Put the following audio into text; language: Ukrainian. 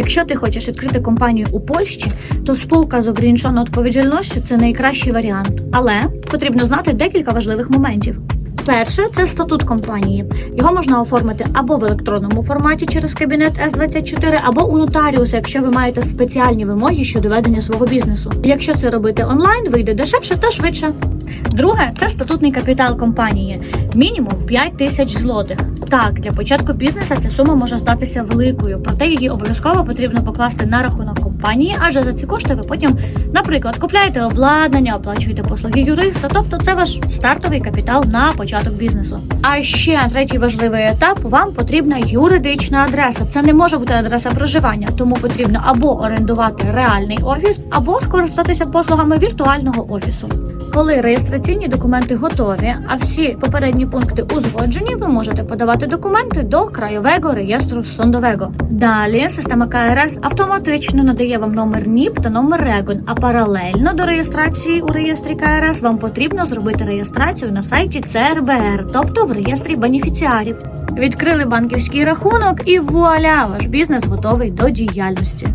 Якщо ти хочеш відкрити компанію у Польщі, то спілка з ограниченою відповідальністю – це найкращий варіант. Але потрібно знати декілька важливих моментів. Перше це статут компанії. Його можна оформити або в електронному форматі через кабінет С24, або у нотаріуса, якщо ви маєте спеціальні вимоги щодо ведення свого бізнесу. Якщо це робити онлайн, вийде дешевше та швидше. Друге це статутний капітал компанії, мінімум 5 тисяч злотих. Так, для початку бізнесу ця сума може здатися великою, проте її обов'язково потрібно покласти на рахунок компанії, адже за ці кошти ви потім, наприклад, купляєте обладнання, оплачуєте послуги юриста, тобто це ваш стартовий капітал на початок бізнесу. А ще третій важливий етап вам потрібна юридична адреса. Це не може бути адреса проживання, тому потрібно або орендувати реальний офіс, або скористатися послугами віртуального офісу. Коли реєстраційні документи готові, а всі попередні пункти узгоджені, ви можете подавати документи до краєвого реєстру сундового. Далі система КРС автоматично надає вам номер НІП та номер РЕГОН, а паралельно до реєстрації у реєстрі КРС вам потрібно зробити реєстрацію на сайті ЦРБР, тобто в реєстрі бенефіціарів. Відкрили банківський рахунок і вуаля, ваш бізнес готовий до діяльності.